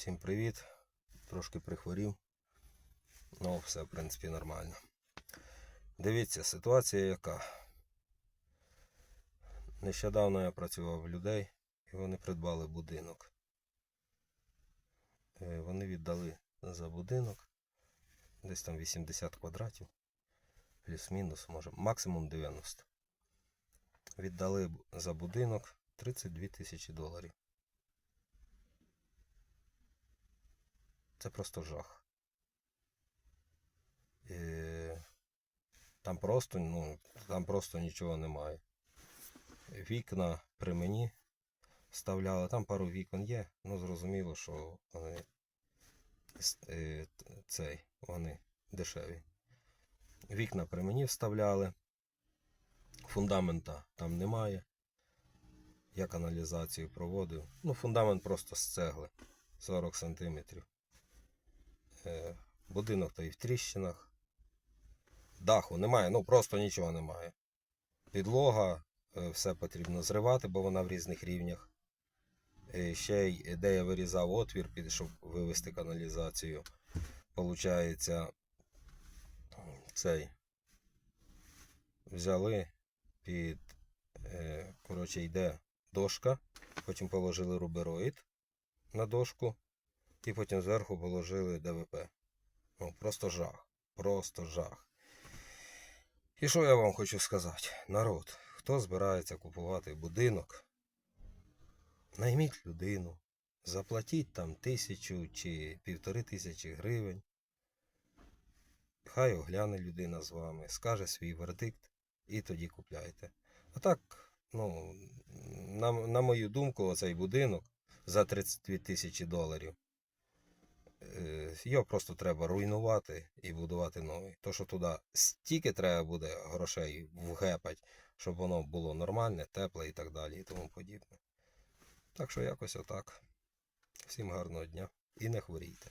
Всім привіт. Трошки прихворів. Ну, все, в принципі, нормально. Дивіться, ситуація яка. Нещодавно я працював в людей і вони придбали будинок. Е, Вони віддали за будинок десь там 80 квадратів, плюс-мінус, може, максимум 90. Віддали за будинок 32 тисячі доларів. Це просто жах. Е, Там просто, ну, там просто нічого немає. Вікна при мені вставляли, там пару вікон є, ну зрозуміло, що вони е, цей, вони дешеві. Вікна при мені вставляли, фундамента там немає. Я каналізацію проводив. Ну, фундамент просто з цегли 40 сантиметрів. Е, Будинок то і в тріщинах. Даху немає, ну просто нічого немає. Підлога, е, все потрібно зривати, бо вона в різних рівнях. Е, Ще й де я вирізав отвір, щоб вивести каналізацію. Получається, цей взяли під, коротше, йде дошка, потім положили рубероїд на дошку, і потім зверху положили ДВП. Ну, просто жах. Просто жах. І що я вам хочу сказати? Народ, хто збирається купувати будинок, найміть людину, заплатіть там тисячу чи півтори тисячі гривень. Хай огляне людина з вами, скаже свій вердикт і тоді купляйте. А так, ну, на, на мою думку, оцей будинок за 32 тисячі доларів. Е, Його просто треба руйнувати і будувати новий. То, що туди стільки треба буде грошей вгепать, щоб воно було нормальне, тепле і так далі, і тому подібне. Так що якось отак. Всім гарного дня і не хворійте.